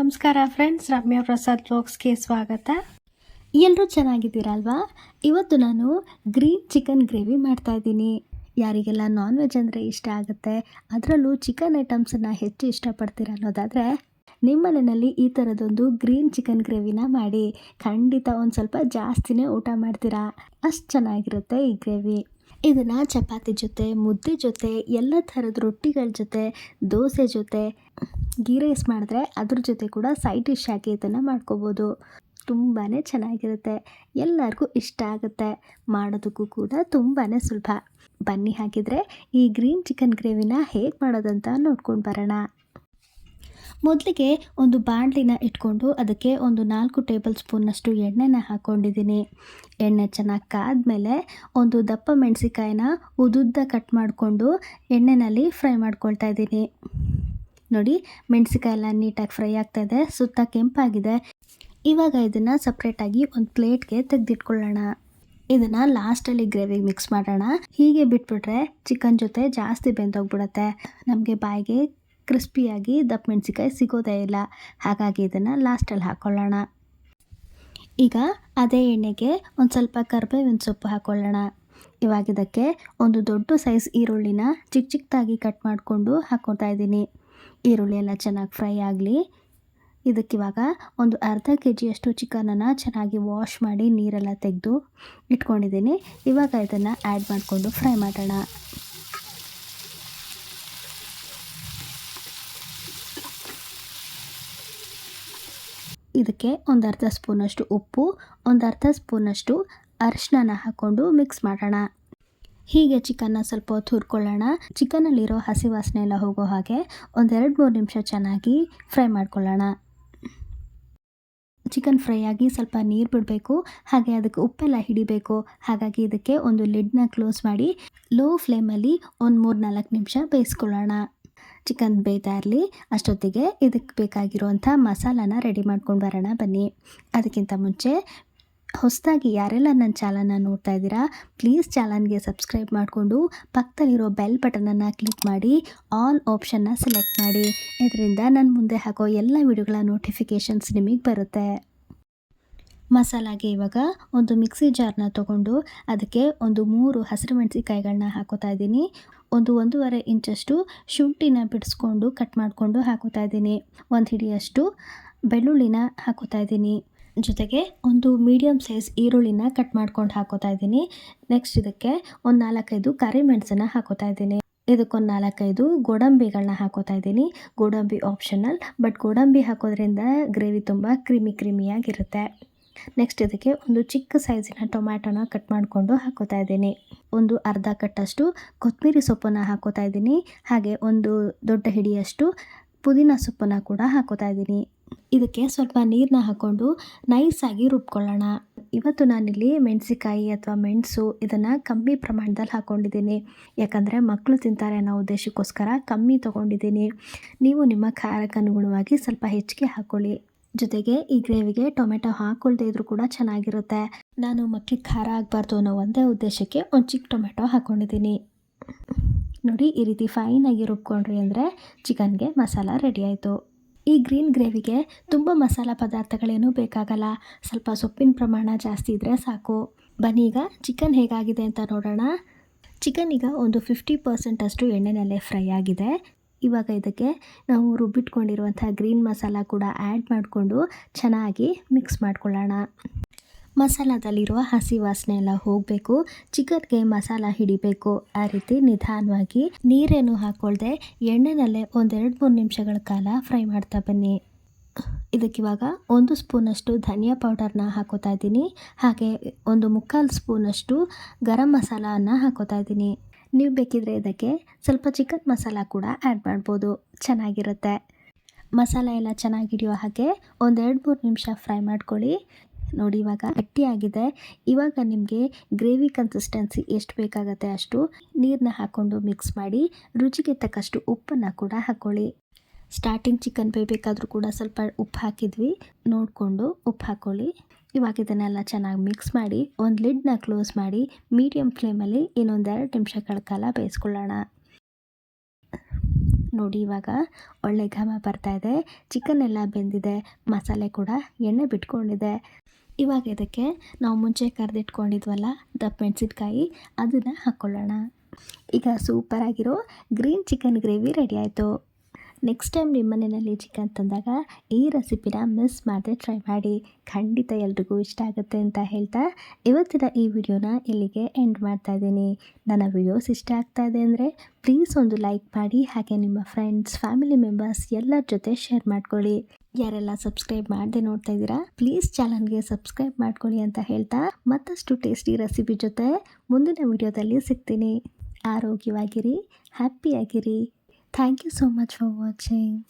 ನಮಸ್ಕಾರ ಫ್ರೆಂಡ್ಸ್ ರಮ್ಯಾ ಪ್ರಸಾದ್ ಬ್ಲಾಗ್ಸ್ಗೆ ಸ್ವಾಗತ. ಎಲ್ಲರೂ ಚೆನ್ನಾಗಿದ್ದೀರಲ್ವಾ? ಇವತ್ತು ನಾನು ಗ್ರೀನ್ ಚಿಕನ್ ಗ್ರೇವಿ ಮಾಡ್ತಾ ಇದ್ದೀನಿ. ಯಾರಿಗೆಲ್ಲ ನಾನ್ ವೆಜ್ ಅಂದರೆ ಇಷ್ಟ ಆಗುತ್ತೆ, ಅದರಲ್ಲೂ ಚಿಕನ್ ಐಟಮ್ಸನ್ನು ಹೆಚ್ಚು ಇಷ್ಟಪಡ್ತೀರ ಅನ್ನೋದಾದರೆ, ನಿಮ್ಮ ಮನೆಯಲ್ಲಿ ಈ ಥರದೊಂದು ಗ್ರೀನ್ ಚಿಕನ್ ಗ್ರೇವಿನ ಮಾಡಿ ಖಂಡಿತ ಒಂದು ಸ್ವಲ್ಪ ಜಾಸ್ತಿನೇ ಊಟ ಮಾಡ್ತೀರಾ? ಅಷ್ಟು ಚೆನ್ನಾಗಿರುತ್ತೆ ಈ ಗ್ರೇವಿ ಇದನ್ನು ಚಪಾತಿ ಜೊತೆ, ಮುದ್ದೆ ಜೊತೆ, ಎಲ್ಲ ಥರದ ರೊಟ್ಟಿಗಳ ಜೊತೆ, ದೋಸೆ ಜೊತೆ ಗೀ ರೈಸ್ ಮಾಡಿದ್ರೆ ಅದ್ರ ಜೊತೆ ಕೂಡ ಸೈಡ್ ಡಿಶ್ ಆಗಿ ಇದನ್ನು ಮಾಡ್ಕೋಬೋದು. ತುಂಬಾ ಚೆನ್ನಾಗಿರುತ್ತೆ. ಎಲ್ಲರಿಗೂ ಇಷ್ಟ ಆಗುತ್ತೆ. ಮಾಡೋದಕ್ಕೂ ಕೂಡ ತುಂಬಾ ಸುಲಭ. ಬನ್ನಿ ಹಾಕಿದರೆ ಈ ಗ್ರೀನ್ ಚಿಕನ್ ಗ್ರೇವಿನ ಹೇಗೆ ಮಾಡೋದಂತ ನೋಡ್ಕೊಂಡು ಬರೋಣ. ಮೊದಲಿಗೆ ಒಂದು ಬಾಣಲಿನ ಇಟ್ಕೊಂಡು ಅದಕ್ಕೆ ಒಂದು ನಾಲ್ಕು ಟೇಬಲ್ ಸ್ಪೂನ್ನಷ್ಟು ಎಣ್ಣೆನ ಹಾಕ್ಕೊಂಡಿದ್ದೀನಿ ಎಣ್ಣೆ ಚೆನ್ನಾಗಿ ಕಾದ್ಮೇಲೆ ಒಂದು ದಪ್ಪ ಮೆಣಸಿಕಾಯಿನ ಉದುದ್ದ ಕಟ್ ಮಾಡಿಕೊಂಡು ಎಣ್ಣೆಯಲ್ಲಿ ಫ್ರೈ ಮಾಡ್ಕೊಳ್ತಾ ಇದ್ದೀನಿ. ನೋಡಿ ಮೆಣಸಿಕಾಯಿ ಎಲ್ಲ ನೀಟಾಗಿ ಫ್ರೈ ಆಗ್ತಾ ಇದೆ ಸುತ್ತ ಕೆಂಪಾಗಿದೆ. ಇವಾಗ ಇದನ್ನು ಸಪ್ರೇಟಾಗಿ ಒಂದು ಪ್ಲೇಟ್ಗೆ ತೆಗೆದಿಟ್ಕೊಳ್ಳೋಣ. ಇದನ್ನು ಲಾಸ್ಟಲ್ಲಿ ಗ್ರೇವಿಗೆ ಮಿಕ್ಸ್ ಮಾಡೋಣ. ಹೀಗೆ ಬಿಟ್ಬಿಟ್ರೆ ಚಿಕನ್ ಜೊತೆ ಜಾಸ್ತಿ ಬೆಂದೋಗ್ಬಿಡುತ್ತೆ. ನಮಗೆ ಬಾಯಿಗೆ ಕ್ರಿಸ್ಪಿಯಾಗಿ ದಪ್ಪ ಮೆಣಸಿಕಾಯಿ ಸಿಗೋದೇ ಇಲ್ಲ. ಹಾಗಾಗಿ ಇದನ್ನು ಲಾಸ್ಟಲ್ಲಿ ಹಾಕ್ಕೊಳ್ಳೋಣ ಈಗ ಅದೇ ಎಣ್ಣೆಗೆ ಒಂದು ಸ್ವಲ್ಪ ಕರ್ಬೇವಿನ ಸೊಪ್ಪು ಹಾಕ್ಕೊಳ್ಳೋಣ ಇವಾಗ ಇದಕ್ಕೆ ಒಂದು ದೊಡ್ಡ ಸೈಜ್ ಈರುಳ್ಳಿನ ಚಿಕ್ಕ ಚಿಕ್ಕದಾಗಿ ಕಟ್ ಮಾಡಿಕೊಂಡು ಹಾಕ್ಕೊತಾ ಇದ್ದೀನಿ. ಈರುಳ್ಳಿ ಎಲ್ಲ ಚೆನ್ನಾಗಿ ಫ್ರೈ ಆಗಲಿ. ಇದಕ್ಕಿವಾಗ ಒಂದು ಅರ್ಧ ಕೆ ಜಿಯಷ್ಟು ಚಿಕನನ್ನು ಚೆನ್ನಾಗಿ ವಾಶ್ ಮಾಡಿ ನೀರೆಲ್ಲ ತೆಗೆದು ಇಟ್ಕೊಂಡಿದ್ದೀನಿ. ಇವಾಗ ಇದನ್ನು ಆ್ಯಡ್ ಮಾಡಿಕೊಂಡು ಫ್ರೈ ಮಾಡೋಣ. ಇದಕ್ಕೆ ಒಂದು ಅರ್ಧ ಸ್ಪೂನಷ್ಟು ಉಪ್ಪು, ಒಂದು ಅರ್ಧ ಸ್ಪೂನಷ್ಟು ಅರಿಶಿನ ಹಾಕ್ಕೊಂಡು ಮಿಕ್ಸ್ ಮಾಡೋಣ. ಹೀಗೆ ಚಿಕನ್ನ ಸ್ವಲ್ಪ ಹೊತ್ತು ಹುರ್ಕೊಳ್ಳೋಣ. ಚಿಕನಲ್ಲಿರೋ ಹಸಿ ವಾಸನೆ ಎಲ್ಲ ಹೋಗೋ ಹಾಗೆ ಒಂದೆರಡು ಮೂರು ನಿಮಿಷ ಚೆನ್ನಾಗಿ ಫ್ರೈ ಮಾಡ್ಕೊಳ್ಳೋಣ. ಚಿಕನ್ ಫ್ರೈ ಆಗಿ ಸ್ವಲ್ಪ ನೀರು ಬಿಡಬೇಕು. ಹಾಗೆ ಅದಕ್ಕೆ ಉಪ್ಪೆಲ್ಲ ಹಿಡಿಬೇಕು. ಹಾಗಾಗಿ ಇದಕ್ಕೆ ಒಂದು ಲಿಡ್ನ ಕ್ಲೋಸ್ ಮಾಡಿ ಲೋ ಫ್ಲೇಮಲ್ಲಿ ಒಂದು ಮೂರು ನಾಲ್ಕು ನಿಮಿಷ ಬೇಯಿಸ್ಕೊಳ್ಳೋಣ. ಚಿಕನ್ ಬೇಯ್ತಾ ಇರಲಿ. ಅಷ್ಟೊತ್ತಿಗೆ ಇದಕ್ಕೆ ಬೇಕಾಗಿರುವಂಥ ಮಸಾಲಾನ ರೆಡಿ ಮಾಡ್ಕೊಂಡು ಬರೋಣ ಬನ್ನಿ. ಅದಕ್ಕಿಂತ ಮುಂಚೆ ಹೊಸದಾಗಿ ಯಾರೆಲ್ಲ ನನ್ನ ಚಾನಲ್ನ ನೋಡ್ತಾ ಇದ್ದೀರಾ ಪ್ಲೀಸ್ ಚಾನಲ್ಗೆ ಸಬ್ಸ್ಕ್ರೈಬ್ ಮಾಡಿಕೊಂಡು ಪಕ್ಕದಲ್ಲಿರೋ ಬೆಲ್ ಬಟನನ್ನು ಕ್ಲಿಕ್ ಮಾಡಿ ಆಲ್ ಆಪ್ಷನ್ನ ಸೆಲೆಕ್ಟ್ ಮಾಡಿ. ಇದರಿಂದ ನನ್ನ ಮುಂದೆ ಹಾಕೋ ಎಲ್ಲ ವಿಡಿಯೋಗಳ ನೋಟಿಫಿಕೇಷನ್ಸ್ ನಿಮಗೆ ಬರುತ್ತೆ. ಮಸಾಲಾಗೆ ಇವಾಗ ಒಂದು ಮಿಕ್ಸಿ ಜಾರ್ನ ತಗೊಂಡು ಅದಕ್ಕೆ ಒಂದು ಮೂರು ಹಸಿರು ಮೆಣಸಿಕಾಯಿಗಳನ್ನ ಹಾಕೋತಾ ಇದ್ದೀನಿ. ಒಂದು ಒಂದೂವರೆ ಇಂಚಷ್ಟು ಶುಂಠಿನ ಬಿಡಿಸ್ಕೊಂಡು ಕಟ್ ಮಾಡಿಕೊಂಡು ಹಾಕೋತಾ ಇದ್ದೀನಿ. ಒಂದು ಹಿಡಿಯಷ್ಟು ಬೆಳ್ಳುಳ್ಳಿನ ಹಾಕೋತಾ ಇದ್ದೀನಿ. ಜೊತೆಗೆ ಒಂದು ಮೀಡಿಯಮ್ ಸೈಜ್ ಈರುಳ್ಳಿನ ಕಟ್ ಮಾಡ್ಕೊಂಡು ಹಾಕೋತಾ ಇದ್ದೀನಿ. ನೆಕ್ಸ್ಟ್ ಇದಕ್ಕೆ ಒಂದು ನಾಲ್ಕೈದು ಕರಿಮೆಣಸನ್ನು ಹಾಕೋತಾ ಇದ್ದೀನಿ. ಇದಕ್ಕೊಂದು ನಾಲ್ಕೈದು ಗೋಡಂಬಿಗಳನ್ನ ಹಾಕೋತಾ ಇದ್ದೀನಿ. ಗೋಡಂಬಿ ಆಪ್ಷನಲ್ ಬಟ್ ಗೋಡಂಬಿ ಹಾಕೋದ್ರಿಂದ ಗ್ರೇವಿ ತುಂಬ ಕ್ರಿಮಿ ಕ್ರಿಮಿಯಾಗಿರುತ್ತೆ. ನೆಕ್ಸ್ಟ್ ಇದಕ್ಕೆ ಒಂದು ಚಿಕ್ಕ ಸೈಜಿನ ಟೊಮ್ಯಾಟೊನ ಕಟ್ ಮಾಡಿಕೊಂಡು ಹಾಕೋತಾ ಇದ್ದೀನಿ. ಒಂದು ಅರ್ಧ ಕಟ್ಟಷ್ಟು ಕೊತ್ತಂಬರಿ ಸೊಪ್ಪನ್ನು ಹಾಕೋತಾ ಇದ್ದೀನಿ. ಹಾಗೆ ಒಂದು ದೊಡ್ಡ ಹಿಡಿಯಷ್ಟು ಪುದೀನ ಸೊಪ್ಪನ್ನು ಕೂಡ ಹಾಕೋತಾ ಇದ್ದೀನಿ. ಇದಕ್ಕೆ ಸ್ವಲ್ಪ ನೀರನ್ನ ಹಾಕ್ಕೊಂಡು ನೈಸಾಗಿ ರುಬ್ಕೊಳ್ಳೋಣ. ಇವತ್ತು ನಾನಿಲ್ಲಿ ಮೆಣಸಿಕಾಯಿ ಅಥವಾ ಮೆಣಸು ಇದನ್ನು ಕಮ್ಮಿ ಪ್ರಮಾಣದಲ್ಲಿ ಹಾಕ್ಕೊಂಡಿದ್ದೀನಿ ಯಾಕಂದರೆ ಮಕ್ಕಳು ತಿಂತಾರೆ ಅನ್ನೋ ಉದ್ದೇಶಕ್ಕೋಸ್ಕರ ಕಮ್ಮಿ ತೊಗೊಂಡಿದ್ದೀನಿ. ನೀವು ನಿಮ್ಮ ಖಾರಕ್ಕೆ ಅನುಗುಣವಾಗಿ ಸ್ವಲ್ಪ ಹೆಚ್ಚಿಗೆ ಹಾಕ್ಕೊಳ್ಳಿ ಜೊತೆಗೆ ಈ ಗ್ರೇವಿಗೆ ಟೊಮೆಟೊ ಹಾಕೊಳ್ದೇ ಇದ್ರೂ ಕೂಡ ಚೆನ್ನಾಗಿರುತ್ತೆ. ನಾನು ಮಕ್ಕಳಿಗೆ ಖಾರ ಆಗಬಾರ್ದು ಅನ್ನೋ ಒಂದೇ ಉದ್ದೇಶಕ್ಕೆ ಒಂದು ಚಿಕ್ಕ ಟೊಮೆಟೊ ಹಾಕ್ಕೊಂಡಿದ್ದೀನಿ ನೋಡಿ, ಈ ರೀತಿ ಫೈನಾಗಿ ರುಬ್ಕೊಂಡ್ರಿ ಅಂದರೆ ಚಿಕನ್ಗೆ ಮಸಾಲ ರೆಡಿ ಆಯಿತು. ಈ ಗ್ರೀನ್ ಗ್ರೇವಿಗೆ ತುಂಬ ಮಸಾಲ ಪದಾರ್ಥಗಳೇನೂ ಬೇಕಾಗಲ್ಲ. ಸ್ವಲ್ಪ ಸೊಪ್ಪಿನ ಪ್ರಮಾಣ ಜಾಸ್ತಿ ಇದ್ದರೆ ಸಾಕು. ಬನ್ನಿ ಈಗ ಚಿಕನ್ ಹೇಗಾಗಿದೆ ಅಂತ ನೋಡೋಣ. ಚಿಕನ್ ಈಗ ಒಂದು ಫಿಫ್ಟಿ ಪರ್ಸೆಂಟಷ್ಟು ಎಣ್ಣೆನಲ್ಲೇ ಫ್ರೈ ಆಗಿದೆ. ಇವಾಗ ಇದಕ್ಕೆ ನಾವು ರುಬ್ಬಿಟ್ಕೊಂಡಿರುವಂಥ ಗ್ರೀನ್ ಮಸಾಲ ಕೂಡ ಆ್ಯಡ್ ಮಾಡಿಕೊಂಡು ಚೆನ್ನಾಗಿ ಮಿಕ್ಸ್ ಮಾಡ್ಕೊಳ್ಳೋಣ. ಮಸಾಲದಲ್ಲಿರುವ ಹಸಿ ವಾಸನೆ ಎಲ್ಲ ಹೋಗಬೇಕು. ಚಿಕನ್ಗೆ ಮಸಾಲ ಹಿಡಿಬೇಕು. ಆ ರೀತಿ ನಿಧಾನವಾಗಿ ನೀರೇನು ಹಾಕ್ಕೊಳ್ದೆ ಎಣ್ಣೆನಲ್ಲೇ ಒಂದೆರಡು ಮೂರು ನಿಮಿಷಗಳ ಕಾಲ ಫ್ರೈ ಮಾಡ್ತಾ ಬನ್ನಿ. ಇದಕ್ಕಿವಾಗ ಒಂದು ಸ್ಪೂನಷ್ಟು ಧನಿಯಾ ಪೌಡರ್ನ ಹಾಕೋತಾ ಇದ್ದೀನಿ. ಹಾಗೆ ಒಂದು ಮುಕ್ಕಾಲು ಸ್ಪೂನಷ್ಟು ಗರಂ ಮಸಾಲನ ಹಾಕೋತಾ ಇದ್ದೀನಿ. ನೀವು ಬೇಕಿದ್ರೆ ಇದಕ್ಕೆ ಸ್ವಲ್ಪ ಚಿಕನ್ ಮಸಾಲ ಕೂಡ ಆ್ಯಡ್ ಮಾಡ್ಬೋದು. ಚೆನ್ನಾಗಿರುತ್ತೆ. ಮಸಾಲ ಎಲ್ಲ ಚೆನ್ನಾಗಿ ಹಿಡಿಯೋ ಹಾಗೆ ಒಂದೆರಡು ಮೂರು ನಿಮಿಷ ಫ್ರೈ ಮಾಡ್ಕೊಳ್ಳಿ. ನೋಡಿ, ಇವಾಗ ಗಟ್ಟಿಯಾಗಿದೆ ಇವಾಗ ನಿಮಗೆ ಗ್ರೇವಿ ಕನ್ಸಿಸ್ಟೆನ್ಸಿ ಎಷ್ಟು ಬೇಕಾಗತ್ತೆ ಅಷ್ಟು ನೀರನ್ನ ಹಾಕ್ಕೊಂಡು ಮಿಕ್ಸ್ ಮಾಡಿ, ರುಚಿಗೆ ತಕ್ಕಷ್ಟು ಉಪ್ಪನ್ನು ಕೂಡ ಹಾಕ್ಕೊಳ್ಳಿ ಸ್ಟಾರ್ಟಿಂಗ್ ಚಿಕನ್ ಬೇಯಬೇಕಾದ್ರೂ ಕೂಡ ಸ್ವಲ್ಪ ಉಪ್ಪು ಹಾಕಿದ್ವಿ. ನೋಡಿಕೊಂಡು ಉಪ್ಪು ಹಾಕ್ಕೊಳ್ಳಿ ಇವಾಗ ಇದನ್ನೆಲ್ಲ ಚೆನ್ನಾಗಿ ಮಿಕ್ಸ್ ಮಾಡಿ, ಒಂದು ಲಿಡ್ನ ಕ್ಲೋಸ್ ಮಾಡಿ ಮೀಡಿಯಮ್ ಫ್ಲೇಮಲ್ಲಿ ಇನ್ನೊಂದೆರಡು ನಿಮಿಷಗಳ ಕಾಲ ಬೇಯಿಸ್ಕೊಳ್ಳೋಣ. ನೋಡಿ, ಇವಾಗ ಒಳ್ಳೆ ಘಮ ಬರ್ತಾ ಇದೆ. ಚಿಕನ್ ಎಲ್ಲ ಬೆಂದಿದೆ. ಮಸಾಲೆ ಕೂಡ ಎಣ್ಣೆ ಬಿಟ್ಕೊಂಡಿದೆ. ಇವಾಗ ಇದಕ್ಕೆ ನಾವು ಮುಂಚೆ ಕರೆದಿಟ್ಕೊಂಡಿದ್ವಲ್ಲ ದಪ್ಪ ಮೆಣಸಿನ್ಕಾಯಿ, ಅದನ್ನು ಹಾಕ್ಕೊಳ್ಳೋಣ ಈಗ ಸೂಪರಾಗಿರೋ ಗ್ರೀನ್ ಚಿಕನ್ ಗ್ರೇವಿ ರೆಡಿ ಆಯಿತು. ನೆಕ್ಸ್ಟ್ ಟೈಮ್ ನಿಮ್ಮ ಮನೆಯಲ್ಲಿ ಚಿಕನ್ ತಂದಾಗ ಈ ರೆಸಿಪಿನ ಮಿಸ್ ಮಾಡದೆ ಟ್ರೈ ಮಾಡಿ. ಖಂಡಿತ ಎಲ್ರಿಗೂ ಇಷ್ಟ ಆಗುತ್ತೆ ಅಂತ ಹೇಳ್ತಾ ಇವತ್ತಿನ ಈ ವಿಡಿಯೋನ ಇಲ್ಲಿಗೆ ಎಂಡ್ ಮಾಡ್ತಾ ಇದ್ದೀನಿ. ನನ್ನ ವಿಡಿಯೋಸ್ ಇಷ್ಟ ಆಗ್ತಾ ಇದೆ ಅಂದರೆ ಪ್ಲೀಸ್ ಒಂದು ಲೈಕ್ ಮಾಡಿ, ಹಾಗೆ ನಿಮ್ಮ ಫ್ರೆಂಡ್ಸ್ ಫ್ಯಾಮಿಲಿ ಮೆಂಬರ್ಸ್ ಎಲ್ಲರ ಜೊತೆ ಶೇರ್ ಮಾಡ್ಕೊಳ್ಳಿ. ಯಾರೆಲ್ಲ ಸಬ್ಸ್ಕ್ರೈಬ್ ಮಾಡದೆ ನೋಡ್ತಾ ಇದ್ದೀರಾ ಪ್ಲೀಸ್ ಚಾನಲ್ಗೆ ಸಬ್ಸ್ಕ್ರೈಬ್ ಮಾಡ್ಕೊಳ್ಳಿ ಅಂತ ಹೇಳ್ತಾ ಮತ್ತಷ್ಟು ಟೇಸ್ಟಿ ರೆಸಿಪಿ ಜೊತೆ ಮುಂದಿನ ವಿಡಿಯೋದಲ್ಲಿ ಸಿಗ್ತೀನಿ. ಆರೋಗ್ಯವಾಗಿರಿ ಹ್ಯಾಪಿಯಾಗಿರಿ thank you so much for watching